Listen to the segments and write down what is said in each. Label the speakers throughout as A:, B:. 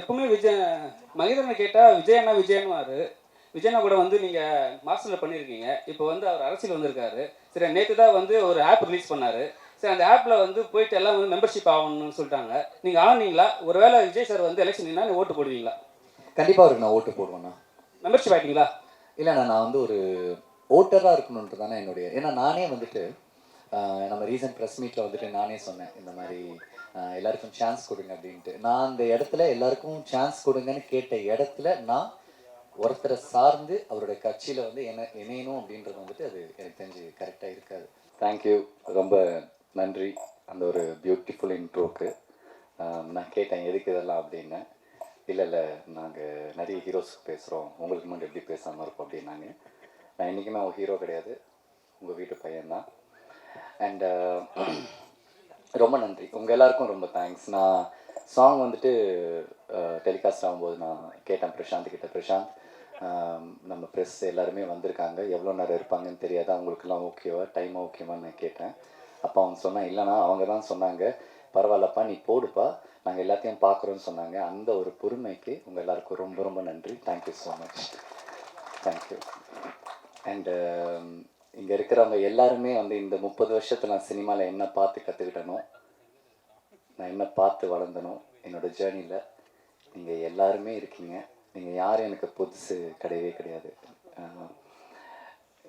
A: எப்பவுமே விஜய் மகேந்திரனை கேட்டால் விஜயண்ணா விஜயன்வாரு விஜயண்ணா கூட வந்து நீங்கள் மாஸ்டரில் பண்ணியிருக்கீங்க இப்போ வந்து அவர் அரசியல் வந்திருக்காரு. சரி நேற்று தான் வந்து ஒரு ஆப் ரிலீஸ் பண்ணார். சரி அந்த ஆப்பில் வந்து போயிட்டு எல்லாம் வந்து மெம்பர்ஷிப் ஆகணும்னு சொல்லிட்டாங்க. நீங்கள் ஆனீங்களா? ஒருவேளை விஜய் சார் வந்து எலெக்ஷன் நீ ஓட்டு போடுவீங்களா?
B: கண்டிப்பாக அவருக்கு நான் ஓட்டு போடுவேண்ணா
A: மெம்பர்ஷிப் ஆகிட்டீங்களா
B: இல்லைண்ணா நான் வந்து ஒரு ஓட்டராக இருக்கணுன்றது தானே என்னுடைய ஏன்னா நானே வந்துட்டு நம்ம ரீசன்ட் ப்ரெஸ் மீட்டில் வந்துட்டு நானே சொன்னேன் இந்த மாதிரி எல்லாருக்கும் சான்ஸ் கொடுங்க அப்படின்ட்டு. நான் அந்த இடத்துல எல்லாருக்கும் சான்ஸ் கொடுங்கன்னு கேட்ட இடத்துல நான் ஒருத்தரை சார்ந்து அவருடைய கட்சியில் வந்து என்ன இணையணும் அப்படின்றது வந்துட்டு அது எனக்கு தெரிஞ்சு கரெக்டாக இருக்காது. தேங்க்யூ ரொம்ப நன்றி அந்த ஒரு பியூட்டிஃபுல் இன்ட்ரோக்கு நான் கேட்டேன் எதுக்கு இதெல்லாம் அப்படின்னு. இல்லை இல்லை நாங்கள் நிறைய ஹீரோஸ்க்கு பேசுகிறோம் உங்களுக்கு மட்டும் எப்படி பேசாமல் இருக்கோம் அப்படின்னாங்க. நான் இன்றைக்குமே ஒரு ஹீரோ கிடையாது. உங்கள் வீட்டு பையன்தான். அண்ட் uh, ரொம்ப நன்றி. உங்கள் எல்லாருக்கும் ரொம்ப தேங்க்ஸ் நான் சாங் வந்துட்டு uh, டெலிகாஸ்ட் ஆகும்போது நான் கேட்டேன் பிரசாந்த் கிட்ட. பிரசாந்த் um, நம்ம ப்ரெஸ் எல்லாருமே வந்திருக்காங்க. எவ்வளோ நேரம் இருப்பாங்கன்னு தெரியாது? அவங்களுக்குலாம் ஓகேவா டைம் ஓகேவான்னு நான் கேட்டேன். அப்போ அவங்க சொன்னால் இல்லைனா அவங்க தான் சொன்னாங்க. பரவாயில்லப்பா நீ போடுப்பா. நாங்கள் எல்லாத்தையும் பார்க்குறோன்னு சொன்னாங்க. அந்த ஒரு பொறுமைக்கு உங்கள் எல்லாருக்கும் ரொம்ப ரொம்ப நன்றி. Thank you so much thank you and இங்கே இருக்கிறவங்க எல்லாருமே வந்து இந்த முப்பது வருஷத்தில் நான் சினிமாவில் என்ன பார்த்து கற்றுக்கிட்டனோ நான் என்ன பார்த்து வளர்ந்தனோ என்னோட ஜேர்னியில் நீங்கள் எல்லாருமே இருக்கீங்க. நீங்கள் யாரும் எனக்கு புதுசு கிடையவே கிடையாது.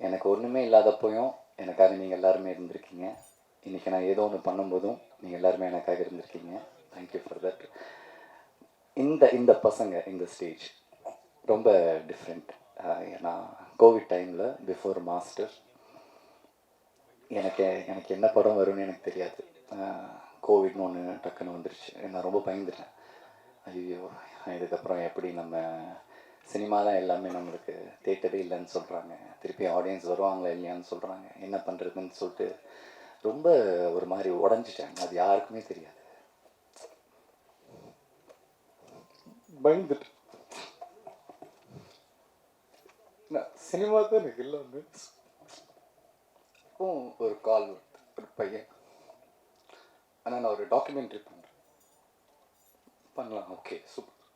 B: எனக்கு ஒன்றுமே இல்லாதப்போயும் எனக்காக நீங்கள் எல்லாருமே இருந்திருக்கீங்க. இன்றைக்கி நான் ஏதோ ஒன்று பண்ணும்போதும் நீங்கள் எல்லாருமே எனக்காக இருந்திருக்கீங்க. தேங்க்யூ ஃபார் தட் இந்த இந்த பசங்க இந்த ஸ்டேஜ் ரொம்ப டிஃப்ரெண்ட் ஏன்னா கோவிட் டைமில் பிஃபோர் மாஸ்டர் எனக்கு எனக்கு என்ன படம் வரும்னு எனக்கு தெரியாது. கோவிட்னு ஒன்று டக்குன்னு வந்துருச்சு. நான் ரொம்ப பயந்துட்டேன். ஐயோ இதுக்கப்புறம் எப்படி நம்ம சினிமா தான் எல்லாமே நம்மளுக்கு தேட்டரே இல்லைன்னு சொல்கிறாங்க திருப்பி ஆடியன்ஸ் வருவாங்களா இல்லையான்னு சொல்கிறாங்க என்ன பண்ணுறதுன்னு சொல்லிட்டு ரொம்ப ஒரு மாதிரி உடஞ்சிட்டேன் அது யாருக்குமே தெரியாது. பயந்துட்டு நான் சினிமா தான் எனக்கு இல்லை அப்போ ஒரு கால் வருது ஒரு பையன். ஆனால் நான் ஒரு டாக்குமெண்ட்ரி பண்ணுறேன் பண்ணலாம் ஓகே சூப்பர்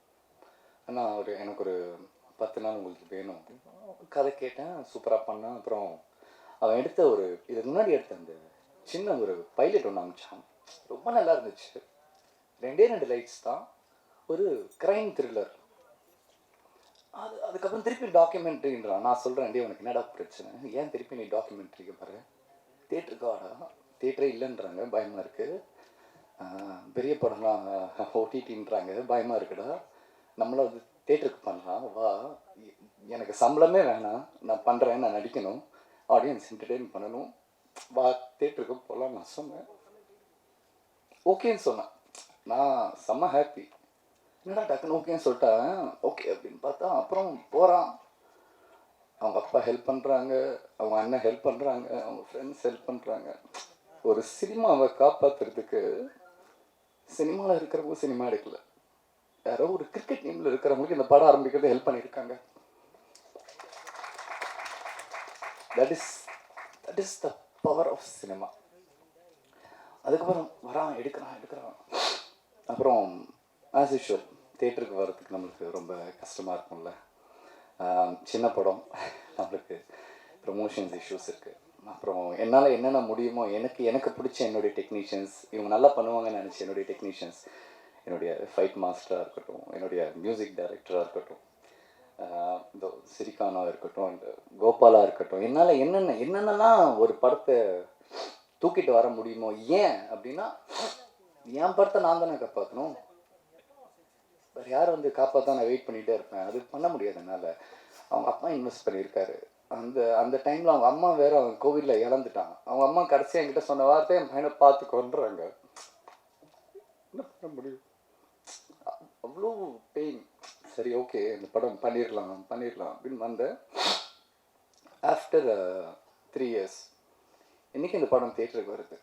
B: ஆனால் ஒரு எனக்கு ஒரு பத்து நாள் உங்களுக்கு வேணும். அப்படின்னு கதை கேட்டேன் சூப்பராக பண்ணேன். அப்புறம் அவன் எடுத்த ஒரு இதுக்கு முன்னாடி எடுத்த அந்த சின்ன ஒரு பைலட் ஒன்று அமிச்சான் ரொம்ப நல்லா இருந்துச்சு. ரெண்டே ரெண்டு லைட்ஸ் தான். ஒரு கிரைம் த்ரில்லர் அது அதுக்கப்புறம் திருப்பி டாக்குமெண்ட்ரின்றான் நான் சொல்கிறேன் டே உனக்கு என்னடா பிரச்சனை? ஏன் திருப்பி நீ டாக்குமெண்ட்ரிக்கு பாரு தேட்டருக்கு வாடா தேட்டரே இல்லைன்றாங்க பயமாக இருக்குது பெரிய படம்லாம் ஓடிடின்றாங்க பயமாக இருக்குடா. நம்மள அது தேட்டருக்கு பண்ணலாம் வா. எனக்கு சம்பளமே வேணாம் நான் பண்ணுறேன் நான் நடிக்கணும். ஆடியன்ஸ் என்டர்டெயின் பண்ணணும். வா தேட்டருக்கு போகலாம் நான் சொன்னேன். ஓகேன்னு சொன்னேன். நான் செம்ம ஹாப்பி என்னடா டக்குன்னு ஓகேன்னு சொல்லிட்டேன். ஓகே அப்படின்னு பார்த்தா அப்புறம் போகிறான் அவங்க அப்பா ஹெல்ப் பண்ணுறாங்க அவங்க அண்ணன் ஹெல்ப் பண்ணுறாங்க அவங்க ஃப்ரெண்ட்ஸ் ஹெல்ப் பண்ணுறாங்க ஒரு சினிமாவை காப்பாற்றுறதுக்கு சினிமாவில் இருக்கிறவங்க சினிமா எடுக்கல. யாரோ ஒரு கிரிக்கெட் டீமில் இருக்கிறவங்களுக்கு இந்த படம் ஆரம்பிக்கிறது ஹெல்ப் பண்ணியிருக்காங்க. That is that is the power of cinema அதுக்கப்புறம் வரான் எடுக்கிறான் எடுக்கிறான். அப்புறம் ஆஸ் யூஷுவல் தேட்டருக்கு வர்றதுக்கு நம்மளுக்கு ரொம்ப கஷ்டமாக இருக்கும்ல. சின்ன படம். நம்மளுக்கு ப்ரொமோஷன்ஸ் இஷ்யூஸ் இருக்குது அப்புறம் என்னால் என்னென்ன முடியுமோ எனக்கு எனக்கு பிடிச்ச என்னுடைய டெக்னீஷியன்ஸ் இவங்க நல்லா பண்ணுவாங்கன்னு நினச்சி என்னுடைய டெக்னீஷியன்ஸ் என்னுடைய ஃபைட் மாஸ்டராக இருக்கட்டும் என்னுடைய மியூசிக் டைரக்டராக இருக்கட்டும் இந்த சிரிகானா இருக்கட்டும் இந்த கோபாலா இருக்கட்டும் என்னால் என்னென்ன என்னென்னலாம் ஒரு படத்தை தூக்கிட்டு வர முடியுமோ ஏன் அப்படின்னா என் படத்தை நான் தானே காப்பாற்றணும் வேறு யார் வந்து காப்பாற்ற நான் வெயிட் பண்ணிகிட்டே இருப்பேன். அது பண்ண முடியாது என்னால். அவங்க அப்பா இன்வெஸ்ட் பண்ணியிருக்காரு. அந்த அந்த டைமில் அவங்க அம்மா வேறு அவன் கோவிலில் இழந்துட்டான் அவங்க அம்மா கடைசியாக என்கிட்ட சொன்ன வார்த்தை என் பையனை பார்த்து கொண்டுறாங்க என்ன பண்ண முடியும்? அவ்வளோ பெயின் சரி ஓகே இந்த படம் பண்ணிடலாம் பண்ணிடலாம் அப்படின்னு வந்தேன். ஆஃப்டர் த்ரீ இயர்ஸ் இன்றைக்கி இந்த படம் தேட்டருக்கு வருது.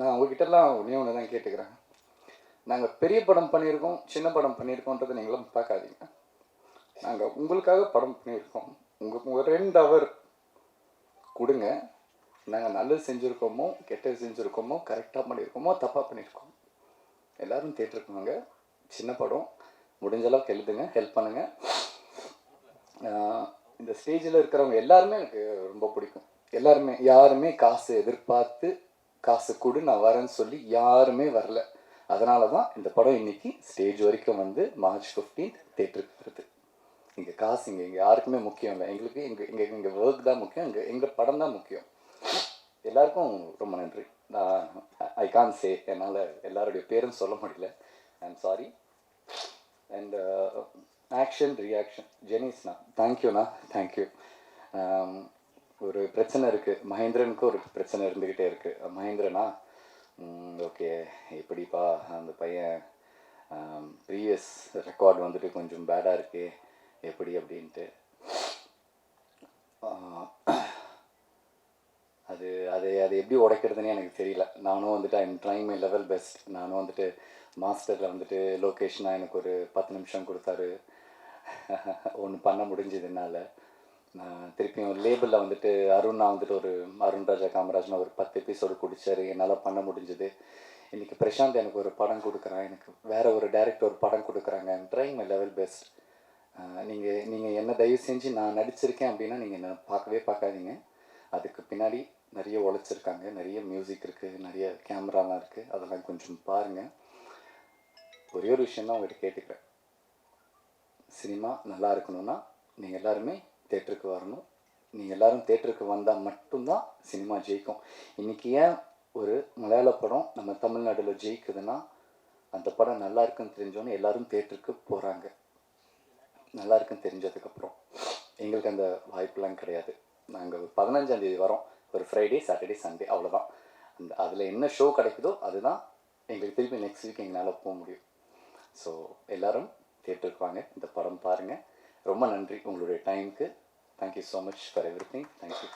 B: நான் உங்ககிட்டலாம் ஒன்றே ஒன்று தான் கேட்டுக்கிறேன். நாங்கள் பெரிய படம் பண்ணியிருக்கோம் சின்ன படம் பண்ணியிருக்கோன்றதை நீங்களும் பார்க்காதீங்க. நாங்கள் உங்களுக்காக படம் பண்ணியிருக்கோம். உங்கள் ஒரு ரெண்டு அவர் கொடுங்க. நாங்கள் நல்லது செஞ்சுருக்கோமோ கெட்டது செஞ்சுருக்கோமோ கரெக்டாக பண்ணியிருக்கோமோ தப்பாக பண்ணியிருக்கோம். எல்லாரும் தேட்டருக்கு வாங்க சின்ன படம். முடிஞ்ச அளவுக்கு எழுதுங்க ஹெல்ப் பண்ணுங்கள் இந்த ஸ்டேஜில் இருக்கிறவங்க எல்லாருமே எனக்கு ரொம்ப பிடிக்கும். எல்லாருமே யாருமே காசு எதிர்பார்த்து காசு கொடு நான் வரேன்னு சொல்லி யாருமே வரல. அதனால தான் இந்த படம் இன்னைக்கு ஸ்டேஜ் வரைக்கும் வந்து மார்ச் 15th தேட்டருக்கு வருது. இங்கே காசு இங்கே இங்கே யாருக்குமே முக்கியம் இல்லை. எங்களுக்கு எங்கள் இங்கே இங்கே ஒர்க் தான் முக்கியம் இங்கே எங்கள் படம் தான் முக்கியம். எல்லாருக்கும் ரொம்ப நன்றி. நான் ஐ கான் சே என்னால் எல்லாருடைய பேரும் சொல்ல முடியல. I am sorry and action reaction ஜெனிஸ்ண்ணா தேங்க்யூண்ணா தேங்க்யூ ஒரு பிரச்சனை இருக்குது மகேந்திரனுக்கு ஒரு பிரச்சனை இருந்துக்கிட்டே இருக்குது மகேந்திரனா ஓகே. எப்படிப்பா அந்த பையன் ப்ரீவியஸ் ரெக்கார்ட் வந்துட்டு கொஞ்சம் பேடாக இருக்கு எப்படி அப்படின்ட்டு. அது அது அது எப்படி உடைக்கிறதுனே எனக்கு தெரியல. நானும் வந்துட்டு I'm trying my level best நானும் வந்துட்டு மாஸ்டரில் வந்துட்டு லொக்கேஷனாக எனக்கு ஒரு பத்து நிமிஷம் கொடுத்தாரு. ஒன்று பண்ண முடிஞ்சது திருப்பியும் நான் திருப்பியும் லேபிளில் வந்துட்டு அருணா வந்துட்டு ஒரு அருண் ராஜா காமராஜ்னு ஒரு பத்து எபிசோடு குடிச்சாரு. என்னால் பண்ண முடிஞ்சது. இன்றைக்கி பிரசாந்த் எனக்கு ஒரு படம் கொடுக்குறான். எனக்கு வேறு ஒரு டேரக்டர் ஒரு படம் கொடுக்குறாங்க. ட்ரைங் மை லெவல் பெஸ்ட் நீங்கள் நீங்கள் என்ன தயவு செஞ்சு நான் நடிச்சிருக்கேன் அப்படின்னா நீங்கள் என்ன பார்க்கவே பார்க்காதீங்க. அதுக்கு பின்னாடி நிறைய உழைச்சிருக்காங்க. நிறைய மியூசிக் இருக்குது நிறைய கேமராலாம் இருக்குது அதெல்லாம் கொஞ்சம் பாருங்கள் ஒரே ஒரு விஷயம் தான் உங்கள்கிட்ட கேட்டுக்கிறேன். சினிமா நல்லா இருக்கணும்னா நீங்கள் எல்லாருமே தேட்டருக்கு வரணும். நீங்கள் எல்லாரும் தேட்டருக்கு வந்தால் மட்டும்தான் சினிமா ஜெயிக்கும். இன்றைக்கி ஏன் ஒரு மலையாள படம் நம்ம தமிழ்நாட்டில் ஜெயிக்குதுன்னா அந்த படம் நல்லா இருக்குன்னு தெரிஞ்சோன்னே எல்லாரும் தேட்டருக்கு போகிறாங்க நல்லா இருக்குன்னு தெரிஞ்சதுக்கப்புறம். எங்களுக்கு அந்த வாய்ப்பெலாம் கிடையாது. நாங்கள் பதினஞ்சாந்தேதி வரோம். ஒரு ஃப்ரைடே சாட்டர்டே சண்டே அவ்வளோதான் அந்த அதில் என்ன ஷோ கிடைக்குதோ அதுதான் எங்களுக்கு திருப்பி நெக்ஸ்ட் வீக் எங்களால் போக முடியும். ஸோ எல்லோரும் தேட்டருக்கு வாங்க. இந்த படம் பாருங்கள் ரொம்ப நன்றி உங்களுடைய டைமுக்கு thank you so much for everything thank you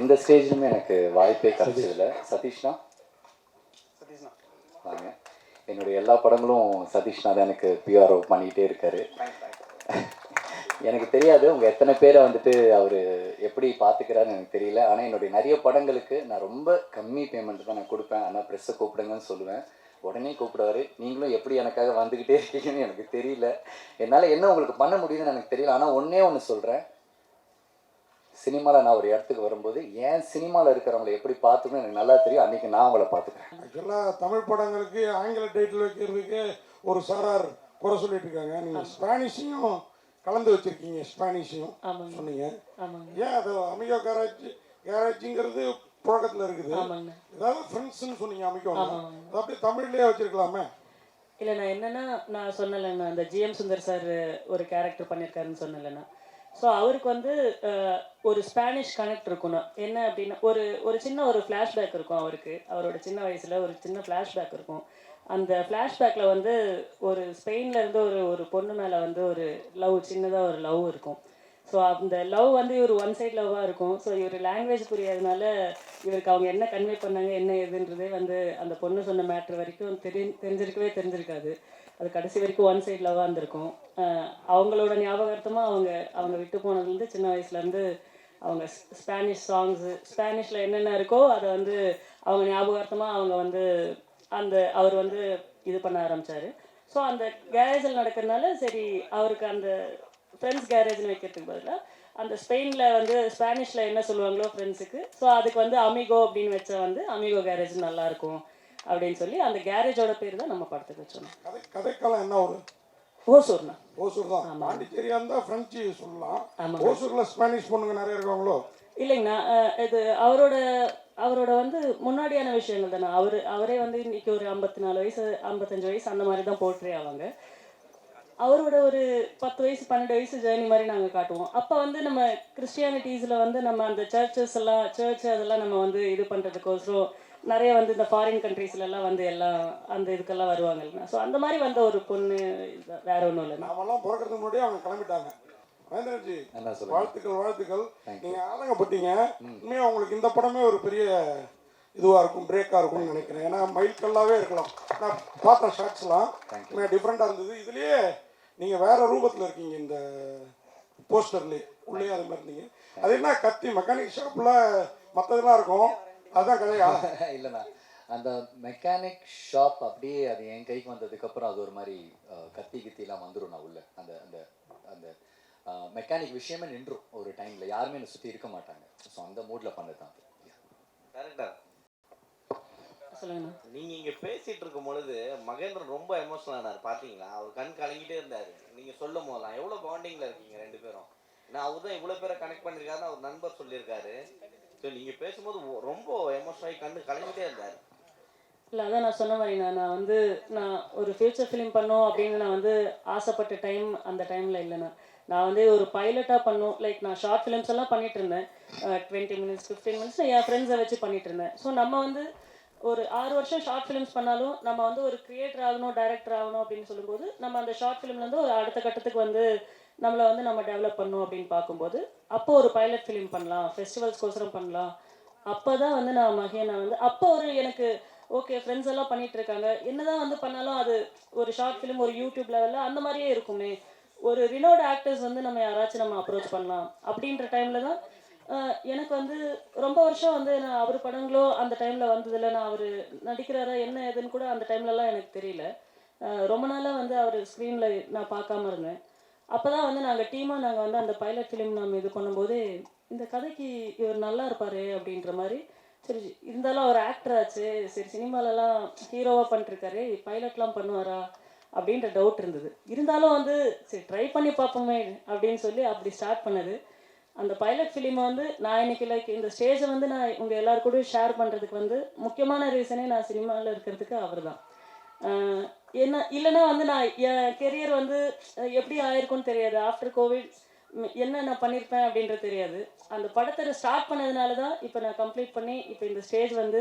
B: எந்த ஸ்டேஜ்லையுமே எனக்கு வாய்ப்பே கிடைச்சதில்ல. சதீஷ்னா? வாங்க. என்னுடைய எல்லா படங்களும் சதீஷ்னா தான் எனக்கு பிஆர்ஓ பண்ணிக்கிட்டே இருக்காரு. எனக்கு தெரியாது. உங்க எத்தனை பேரை வந்துட்டு அவர் எப்படி பார்த்துக்கிறாருன்னு எனக்கு தெரியல. ஆனால் என்னுடைய நிறைய படங்களுக்கு நான் ரொம்ப கம்மி பேமெண்ட் தான் நான் கொடுப்பேன். ஆனால் ப்ரெஸ்ஸை கூப்பிடுங்கன்னு சொல்லுவேன். உடனே கூப்பிடுவாரு. நீங்களும் எப்படி எனக்காக வந்துக்கிட்டே இருக்கீங்கன்னு எனக்கு தெரியல. என்னால் என்ன உங்களுக்கு பண்ண முடியுதுன்னு எனக்கு தெரியல. ஆனால் ஒன்றே ஒன்று சொல்கிறேன் சினிமாவில் நான் ஒரு இடத்துக்கு வரும்போது ஏன் சினிமாவில் இருக்கிறவங்களை எப்படி பார்த்துக்கணும் எனக்கு நல்லா தெரியும். அன்றைக்கி நான் அவங்கள பார்த்துக்கிறேன்.
C: ஆக்சுவலாக தமிழ் படங்களுக்கு ஆங்கில டைட்டில் வைக்கிறதுக்கு ஒரு சாரார் குறை சொல்லிட்டு இருக்காங்க. நீங்கள் ஸ்பானிஷையும் கலந்து வச்சிருக்கீங்க. ஸ்பானிஷையும். சொன்னீங்க. ஏன் அது அமிகோ கேரேஜ் கேரேஜுங்கிறது புழக்கத்தில் இருக்குது. ஏதாவது ஃப்ரெண்ட்ஸ்னு சொன்னீங்க அப்படியே தமிழ்லேயே வச்சிருக்கலாமே?
D: இல்லை நான் என்னன்னா நான் சொன்னலைங்கண்ணா அந்த ஜிஎம் சுந்தர் சார் ஒரு கேரக்டர் பண்ணியிருக்காருன்னு சொன்னலைண்ணா ஸோ அவருக்கு வந்து ஒரு ஸ்பானிஷ் கனெக்ட் இருக்கணும். என்ன அப்படின்னா ஒரு ஒரு சின்ன ஒரு ஃப்ளாஷ்பேக் இருக்கும் அவருக்கு. அவரோட சின்ன வயசில் ஒரு சின்ன ஃப்ளாஷ்பேக் இருக்கும். அந்த ஃப்ளாஷ்பேக்கில் வந்து ஒரு ஸ்பெயின்ல இருந்து ஒரு ஒரு பொண்ணு மேலே வந்து ஒரு லவ் சின்னதாக ஒரு லவ் இருக்கும். ஸோ அந்த லவ் வந்து இவர் ஒன் சைட் லவ்வாக இருக்கும். ஸோ இவர் லாங்குவேஜ் புரியாதனால இவருக்கு அவங்க என்ன கன்வே பண்ணாங்க என்ன ஏதுன்றதே வந்து அந்த பொண்ணு சொன்ன மேட்ரு வரைக்கும் தெரி தெரிஞ்சிருக்கவே தெரிஞ்சிருக்காது. அது கடைசி வரைக்கும் ஒன் சைட் லவ்வாக இருந்திருக்கும். அவங்களோட ஞாபகார்த்தமாக அவங்க அவங்க விட்டு போனதுலேருந்து சின்ன வயசுலேருந்து அவங்க ஸ்- ஸ்பானிஷ் சாங்ஸு ஸ்பானிஷில் என்னென்ன இருக்கோ அதை வந்து அவங்க ஞாபகார்த்தமாக அவங்க வந்து அந்த அவர் வந்து இது பண்ண ஆரம்பித்தார் ஸோ அந்த கேரேஜில் நடக்கிறதுனால சரி அவருக்கு அந்த ஃப்ரெண்ட்ஸ் கேரேஜ்னு வைக்கிறதுக்கு பதிலாக அந்த ஸ்பெயினில் வந்து ஸ்பானிஷில் என்ன சொல்லுவாங்களோ ஃப்ரெண்ட்ஸுக்கு ஸோ அதுக்கு வந்து அமிகோ அப்படின்னு வச்சா வந்து அமிகோ கேரேஜ் நல்லாயிருக்கும் அப்படின்னு சொல்லி அந்த கேரேஜோட பேர் தான் நம்ம படத்துக்கு வச்சோம்
C: கதை கதைக்காலம் என்ன ஒரு?
D: ஓசூர்ண்ணா
C: ஓசூர் தான். பாண்டிச்சேரியா இருந்தால் ஃப்ரெஞ்சு சொல்லலாம். ஓசூரில் ஸ்பானிஷ் பொண்ணுங்க நிறைய இருக்காங்களோ?
D: இல்லைங்கண்ணா இது அவரோட அவரோட வந்து முன்னாடியான விஷயங்கள் தானே. அவர் அவரே வந்து இன்னைக்கு ஒரு ஐம்பத்தி நாலு வயசு ஐம்பத்தஞ்சு வயசு அந்த மாதிரி தான் போர்ட்ரே ஆவாங்க. அவரோட ஒரு பத்து வயசு பன்னெண்டு வயசு ஜேர்னி மாதிரி நாங்கள் காட்டுவோம். அப்போ வந்து நம்ம கிறிஸ்டியானிட்டிஸில் வந்து நம்ம அந்த சர்ச்சஸ் எல்லாம் சர்ச் அதெல்லாம் நம்ம வந்து இது பண்ணுறதுக்கோசரம் நிறைய வந்து இந்த ஃபாரின் கண்ட்ரீஸ்லலாம் வந்து எல்லாம் அந்த இதுக்கெல்லாம் வருவாங்கல்ல. ஸோ அந்த மாதிரி வந்த ஒரு பொண்ணு வேற ஒன்றும் இல்லைண்ணா
C: நாமெல்லாம் பிறக்கிறதுக்கு முன்னாடியே அவங்க கிளம்பிட்டாங்க.
B: சொல்லுங்க.
C: வாழ்த்துக்கள் வாழ்த்துக்கள். நீங்க ஆதங்கப்பட்டீங்க. உண்மையா உங்களுக்கு இந்த படமே ஒரு பெரிய இதுவா இருக்கும் பிரேக்கா இருக்கும்னு நினைக்கிறேன். ஏன்னா மைல்கல்லாவே இருக்கலாம். நான் பார்த்த ஷார்ட்ஸ்லாம் உண்மையா டிஃப்ரெண்டா இருந்தது. இதுலயே நீங்க வேற ரூபத்துல இருக்கீங்க இந்த போஸ்டர்லயே உள்ளே அது மாதிரி இருந்தீங்க அது என்ன கத்தி மெக்கானிக் ஷாப்ல மற்றதெல்லாம் இருக்கும்? அதுதான் கதையா?
B: இல்லைண்ணா. அந்த மெக்கானிக் ஷாப் அப்படியே அது என் கைக்கு வந்ததுக்கப்புறம் அது ஒரு மாதிரி கத்தி கித்திலாம் வந்துடும் நான் உள்ள. அந்த அந்த அந்த மெக்கானிக் விஷயமே நின்றும் ஒரு டைமில் யாருமே என்னை சுற்றி இருக்க மாட்டாங்க. ஸோ அந்த மூடில் பண்ணது தான் அது.
E: கரெக்டா
D: சொல்லுங்கண்ணா.
E: நீங்க இங்க பேசிட்டு இருக்கும் பொழுது மகேந்திரன் ரொம்ப எமோஷனல் ஆனார். பாத்தீங்களா? அவர் கண் கலங்கிட்டே இருந்தாரு. நீங்க சொல்லும் போதெல்லாம் எவ்வளவு பாண்டிங்ல இருக்கீங்க ரெண்டு பேரும்? ஏன்னா அவர் தான் இவ்வளவு பேரை கனெக்ட் பண்ணிருக்காருன்னு அவர் நண்பர் சொல்லியிருக்காரு. ஸோ நீங்க பேசும்போது ரொம்ப எமோஷனல் ஆகி கண்ணு கலங்கிட்டே இருந்தாரு.
D: இல்லை அதான் நான் சொன்ன மாதிரி நான் நான் வந்து நான் ஒரு ஃபியூச்சர் ஃபிலிம் பண்ணோம் அப்படின்னு நான் வந்து ஆசைப்பட்ட டைம் அந்த டைமில் இல்லைண்ணா. நான் வந்து ஒரு பைலட்டாக பண்ணும். லைக் நான் ஷார்ட் ஃபிலிம்ஸ் எல்லாம் பண்ணிட்டு இருந்தேன். டுவெண்ட்டி மினிட்ஸ் ஃபிஃப்டீன் மினிட்ஸ் என் ஃப்ரெண்ட்ஸை வச்சு பண்ணிட்டு இருந்தேன். ஸோ நம்ம வந்து ஒரு ஆறு வருஷம் ஷார்ட் ஃபிலிம்ஸ் பண்ணாலும் நம்ம வந்து ஒரு கிரியேட்டர் ஆகணும் டைரக்டர் ஆகணும் அப்படின்னு சொல்லும்போது நம்ம அந்த ஷார்ட் ஃபிலிம்லேருந்து ஒரு அடுத்த கட்டத்துக்கு வந்து நம்மளை வந்து நம்ம டெவலப் பண்ணணும் அப்படின்னு பார்க்கும்போது அப்போ ஒரு பைலட் ஃபிலிம் பண்ணலாம் ஃபெஸ்டிவல்ஸ்கோசரம் பண்ணலாம். அப்போ தான் வந்து நான் மகேனா வந்து அப்போ ஒரு எனக்கு ஓகே ஃப்ரெண்ட்ஸ் எல்லாம் பண்ணிட்டு இருக்காங்க. என்னதான் வந்து பண்ணாலும் அது ஒரு ஷார்ட் ஃபிலிம் ஒரு யூடியூப் லெவலில் அந்த மாதிரியே இருக்குமே. ஒரு ரினோட் ஆக்டர்ஸ் வந்து நம்ம யாராச்சும் நம்ம அப்ரோச் பண்ணலாம். அப்படின்ற டைமில் தான் எனக்கு வந்து ரொம்ப வருஷம் வந்து நான் அவர் படங்களோ அந்த டைமில் வந்ததில்ல நான் அவர் நடிக்கிறாரா என்ன ஏதுன்னு கூட அந்த டைம்லலாம் எனக்கு தெரியல. ரொம்ப நாளாக வந்து அவர் ஸ்க்ரீனில் நான் பார்க்காம இருந்தேன். அப்போ தான் வந்து நாங்கள் டீமாக நாங்கள் வந்து அந்த பைலட் ஃபிலிம் நம்ம இது பண்ணும்போது இந்த கதைக்கு இவர் நல்லா இருப்பார் அப்படின்ற மாதிரி சரி இருந்தாலும் அவர் ஆக்டர் ஆச்சு சரி சினிமாலலாம் ஹீரோவாக பண்ணிருக்காரு பைலட்லாம் பண்ணுவாரா அப்படின்ற டவுட் இருந்தது. இருந்தாலும் வந்து சரி ட்ரை பண்ணி பார்ப்போமே அப்படின்னு சொல்லி அப்படி ஸ்டார்ட் பண்ணது. அந்த பைலட் ஃபிலிமை வந்து நான் இன்னைக்கு லைக் இந்த ஸ்டேஜை வந்து நான் உங்கள் எல்லாரு கூடயும் ஷேர் பண்ணுறதுக்கு வந்து முக்கியமான ரீசனே நான் சினிமாவில் இருக்கிறதுக்கு அவர் தான் என்ன இல்லைன்னா வந்து நான் என் கெரியர் வந்து எப்படி ஆயிருக்கும்னு தெரியாது. ஆஃப்டர் கோவிட் என்ன நான் பண்ணியிருப்பேன் அப்படின்றது தெரியாது. அந்த படத்தை ஸ்டார்ட் பண்ணதுனால தான் இப்போ நான் கம்ப்ளீட் பண்ணி இப்போ இந்த ஸ்டேஜ் வந்து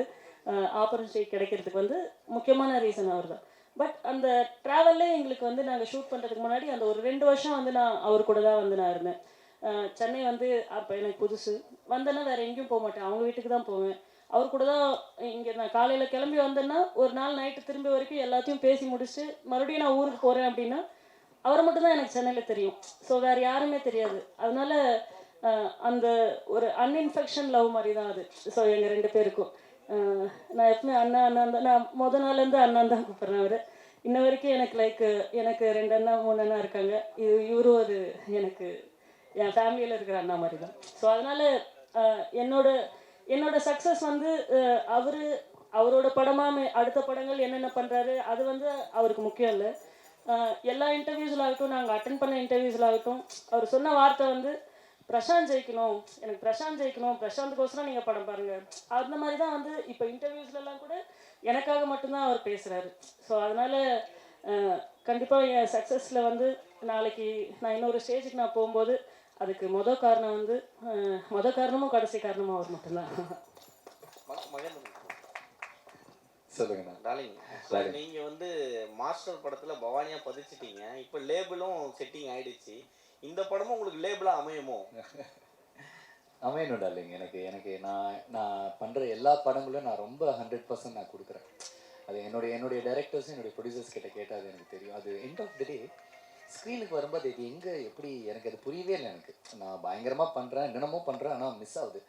D: ஆப்பர்ச்சுனிட்டி கிடைக்கிறதுக்கு வந்து முக்கியமான ரீசன் அவர் தான் பட் அந்த ட்ராவல்லே எங்களுக்கு வந்து நாங்கள் ஷூட் பண்ணுறதுக்கு முன்னாடி அந்த ஒரு ரெண்டு வருஷம் வந்து நான் அவர் கூட தான் வந்து நான் இருந்தேன். சென்னை வந்து அப்போ எனக்கு புதுசு. வந்தேன்னா வேறு எங்கேயும் போக மாட்டேன். அவங்க வீட்டுக்கு தான் போவேன். அவர் கூட தான் இங்கே நான் காலையில் கிளம்பி வந்தேன்னா ஒரு நாள் நைட்டு திரும்பி வரைக்கும் எல்லாத்தையும் பேசி முடிச்சுட்டு மறுபடியும் நான் ஊருக்கு போகிறேன் அப்படின்னா அவரை மட்டும்தான் எனக்கு சென்னையில் தெரியும். ஸோ வேறு யாருமே தெரியாது. அதனால அந்த ஒரு அன்இன்ஃபெக்ஷன் லவ் மாதிரி தான் அது. ஸோ எங்கள் ரெண்டு பேருக்கும். நான் எப்பவுமே அண்ணா அண்ணா தான். நான் முத நாள்லேருந்து அண்ணன் தான் கூப்பிட்றேன் அவர். இன்ன வரைக்கும் எனக்கு லைக் எனக்கு ரெண்டு அண்ணா மூணு அண்ணா இருக்காங்க. இது இவரும் அது எனக்கு என் ஃபேமிலியில் இருக்கிற அண்ணா மாதிரி தான் ஸோ அதனால் என்னோட என்னோட சக்ஸஸ் வந்து அவர் அவரோட படமாக அடுத்த படங்கள் என்னென்ன பண்ணுறாரு அது வந்து அவருக்கு முக்கியம் இல்லை. எல்லா இன்டர்வியூஸில் ஆகட்டும் நாங்கள் அட்டன் பண்ண இன்டர்வியூஸில் ஆகட்டும் அவர் சொன்ன வார்த்தை வந்து பிரசாந்த் ஜெயிக்கணும் எனக்கு பிரசாந்த் ஜெயிக்கணும் பிரசாந்த்கோசரம் நீங்கள் படம் பாருங்க. அந்த மாதிரி தான் வந்து இப்போ இன்டர்வியூஸ்லலாம் கூட எனக்காக மட்டும்தான் அவர் பேசுகிறாரு ஸோ அதனால் கண்டிப்பாக என் சக்ஸஸில் வந்து நாளைக்கு நான் இன்னொரு ஸ்டேஜுக்கு நான் போகும்போது அதுக்கு மொத காரணம் வந்து மொத காரணமும் கடைசி காரணமும் அவர் மட்டும்தான்.
B: Darling.
E: நீங்க வந்து மாஸ்டர் படத்துல பவானியா பதிச்சிட்டீங்க. இப்போ லேபிளும் செட்டிங் ஆயிடுச்சு. இந்த படமும் உங்களுக்கு லேபிளா அமையுமோ?
B: அமையணும் டார்லிங். எனக்கு எனக்கு நான் நான் பண்ணுற எல்லா படங்களும் நான் ரொம்ப ஹண்ட்ரட் பர்சன்ட் நான் கொடுக்குறேன். அது என்னுடைய என்னுடைய டேரக்டர்ஸும் என்னுடைய ப்ரொடியூசர்ஸ் கிட்ட கேட்டால் அது எனக்கு தெரியும். அது எண்ட் ஆஃப் த டே ஸ்க்ரீனுக்கு வரும்போது இது எங்கே எப்படி எனக்கு அது புரியவே இல்லை எனக்கு. நான் பயங்கரமாக பண்ணுறேன் என்னென்னமோ பண்ணுறேன் ஆனால் மிஸ் ஆகுது.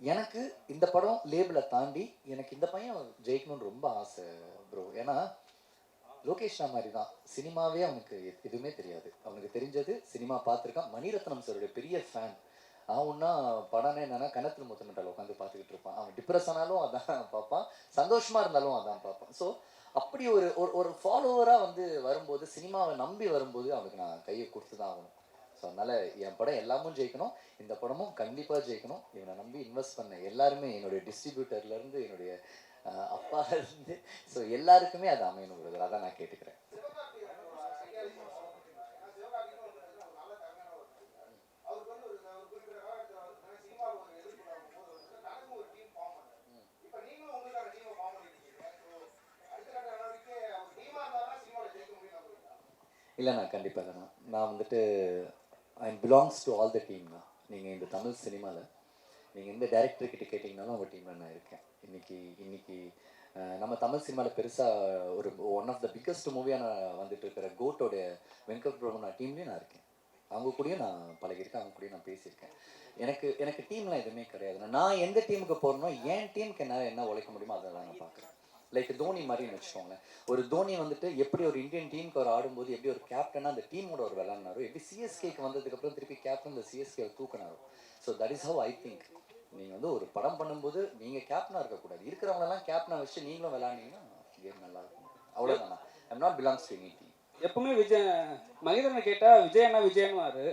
B: எனக்கு இந்த படம் லேபிளை தாண்டி எனக்கு இந்த பையன் ஜெயிக்கணும்னு ரொம்ப ஆசை ப்ரோ ஏன்னா லோகேஷ் மாதிரி தான் சினிமாவே அவனுக்கு எதுவுமே தெரியாது. அவனுக்கு தெரிஞ்சது சினிமா பார்த்துருக்கான். மணிரத்னம் சாருடைய பெரிய ஃபேன் அவன்னா படம்னா என்னன்னா கணத்தில் முத்தமிட்டால் உட்காந்து பார்த்துக்கிட்டு இருப்பான். அவன் டிப்ரெஸ் ஆனாலும் அதான் பார்ப்பான். சந்தோஷமா இருந்தாலும் அதான் பார்ப்பான். ஸோ அப்படி ஒரு ஒரு ஒரு ஃபாலோவராக வந்து வரும்போது சினிமாவை நம்பி வரும்போது அவனுக்கு நான் கையை கொடுத்து தான் ஆகணும். ஸோ அதனால என் படம் எல்லாமும் ஜெயிக்கணும். இந்த படமும் கண்டிப்பாக ஜெயிக்கணும். இவனை நம்பி இன்வெஸ்ட் பண்ண எல்லாருமே என்னுடைய டிஸ்ட்ரிபியூட்டர்லேருந்து என்னுடைய அப்பாலேருந்து ஸோ எல்லாருக்குமே அது அமையணும் அதான் நான் கேட்டுக்கிறேன். இல்லைண்ணா கண்டிப்பாக தானே நான் வந்துட்டு I belongs to all the team தான். நீங்கள் இந்த தமிழ் சினிமாவில் நீங்கள் எந்த டேரக்டர் கிட்ட கேட்டிங்கனாலும் உங்கள் டீமில் நான் இருக்கேன். இன்றைக்கி இன்றைக்கி நம்ம தமிழ் சினிமாவில் பெருசாக ஒரு ஒன் ஆஃப் த பிக்கஸ்ட் மூவியாக நான் வந்துட்டு இருக்கிற கோட்டோடைய வெங்கட் பிரபு நான் டீம்லேயும் நான் இருக்கேன். அவங்க கூடயும் நான் பழகியிருக்கேன் அவங்க கூடயும் நான் பேசியிருக்கேன். எனக்கு எனக்கு டீம்லாம் எதுவுமே கிடையாது. நான் எந்த டீமுக்கு போறேனோ என் டீமுக்கு என்ன என்ன உழைக்க முடியுமோ அதை நான் பார்க்குறேன். லைக் தோனி மாதிரின்னு வச்சுக்கோங்களேன் ஒரு தோனி வந்துட்டு எப்படி ஒரு இந்தியன் டீமுக்கு அவர் ஆடும்போது எப்படி ஒரு கேப்டனாக அந்த டீமோட ஒரு விளாட்னாரோ எப்படி சிஎஸ்கேக்கு வந்ததுக்கப்புறம் திருப்பி கேப்டன் இந்த CSK தூக்கினாரோ. So that is how I think நீங்கள் வந்து ஒரு படம் பண்ணும்போது நீங்கள் கேப்டனாக இருக்கக்கூடாது இருக்கிறவங்களெல்லாம் கேப்டனாக வச்சு நீங்களும் விளாண்டிங்கன்னா கேம் நல்லா இருக்கும். அவ்வளோதானா I'm not belongs to any team
A: எப்பவுமே விஜய் மகேந்திரனை கேட்டால் விஜயண்ணா விஜயன்வாரு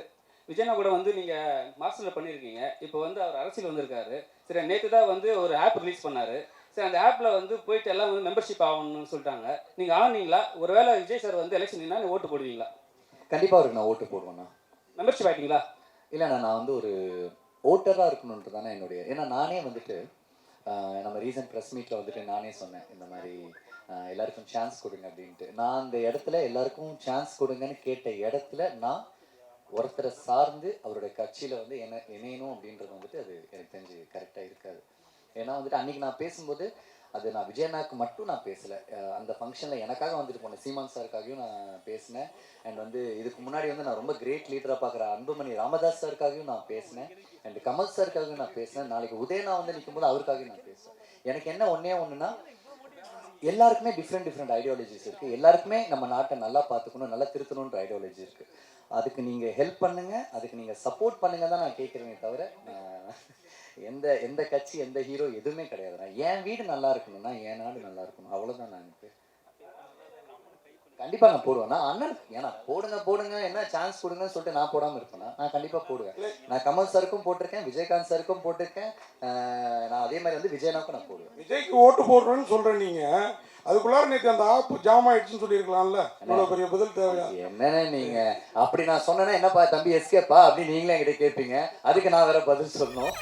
A: விஜயனா கூட வந்து நீங்கள் மாஸ்டரில் பண்ணியிருக்கீங்க இப்போ வந்து அவர் அரசியல் வந்திருக்காரு. சரி நேற்று தான் வந்து ஒரு ஆப் ரிலீஸ் பண்ணாரு. சரி அந்த ஆப்பில் வந்து போயிட்டு எல்லாம் வந்து மெம்பர்ஷிப் ஆகணும்னு சொல்லிட்டாங்க. நீங்கள் ஆனீங்களா? ஒருவேளை விஜய் சார் வந்து எலெக்ஷன் நின்னா நீ ஓட்டு போடுவீங்களா?
B: கண்டிப்பாக அவருக்கு நான் ஓட்டு போடுவேண்ணா
A: மெம்பர்ஷிப் ஆகிட்டீங்களா
B: இல்லைண்ணா நான் வந்து ஒரு ஓட்டராக இருக்கணுன்றது தானே என்னுடைய ஏன்னா நானே வந்துட்டு நம்ம ரீசன்ட் ப்ரெஸ் மீட்டில் வந்துட்டு நானே சொன்னேன் இந்த மாதிரி எல்லாருக்கும் சான்ஸ் கொடுங்க அப்படின்ட்டு. நான் அந்த இடத்துல எல்லாருக்கும் சான்ஸ் கொடுங்கன்னு கேட்ட இடத்துல நான் ஒருத்தரை சார்ந்து அவருடைய கட்சியில் வந்து என்ன இணையணும் அப்படின்றது வந்துட்டு அது எனக்கு தெரிஞ்சு கரெக்டாக இருக்காது. ஏன்னா வந்துட்டு அன்னைக்கு நான் பேசும்போது அது நான் விஜயண்ணாக்கு மட்டும் நான் பேசலை. அந்த ஃபங்க்ஷனில் எனக்காக வந்துட்டு போனேன் சீமான் சாருக்காகவும் நான் பேசினேன். அண்ட் வந்து இதுக்கு முன்னாடி வந்து நான் ரொம்ப கிரேட் லீடராக பார்க்குற அன்புமணி ராமதாஸ் சாருக்காகவும் நான் பேசினேன். அண்ட் கமல் சாருக்காகவும் நான் பேசினேன். நாளைக்கு உதயனா வந்து நிற்கும்போது அவருக்காகவும் நான் பேசுவேன். எனக்கு என்ன ஒன்றே ஒன்றுனா எல்லாருக்குமே டிஃப்ரெண்ட் டிஃப்ரெண்ட் ஐடியாலஜிஸ் இருக்குது எல்லாருக்குமே நம்ம நாட்டை நல்லா பார்த்துக்கணும் நல்லா திருத்தணுன்ற ஐடியாலஜி இருக்குது அதுக்கு நீங்கள் ஹெல்ப் பண்ணுங்கள் அதுக்கு நீங்கள் சப்போர்ட் பண்ணுங்கள் தான் நான் கேட்குறேனே தவிர எந்த எந்த கட்சி எந்த ஹீரோ எதுவுமே கிடையாது நான் என் வீடு நல்லா இருக்கணும்னா என் நாடு நல்லா இருக்கணும். அவ்வளோதான் நான் எனக்கு கண்டிப்பாக நான் போடுவேன். நான் அண்ணன் ஏன்னா போடுங்க போடுங்க. என்ன சான்ஸ் கொடுங்கன்னு சொல்லிட்டு நான் போடாமல் இருப்பேனா? நான் கண்டிப்பாக போடுவேன். நான் கமல் சாருக்கும் போட்டிருக்கேன் விஜயகாந்த் சாருக்கும் போட்டிருக்கேன். நான் அதே மாதிரி வந்து விஜயனாக்கும் நான் போடுவேன்.
C: விஜய்க்கு ஓட்டு போடுறேன்னு சொல்கிறேன் நீங்கள் அதுக்குள்ளார நேற்று அந்த ஆப் ஜாம் ஆயிடுச்சுன்னு சொல்லியிருக்கலாம்ல. இவ்வளோ பெரிய பதில் தேவையா?
B: என்னன்னு நீங்க? அப்படி நான் சொன்னேன்னா என்னப்பா தம்பி எஸ்கேப்பா அப்படி நீங்களே என்கிட்ட கேட்பீங்க. அதுக்கு நான் வேற பதில் சொல்லணும்.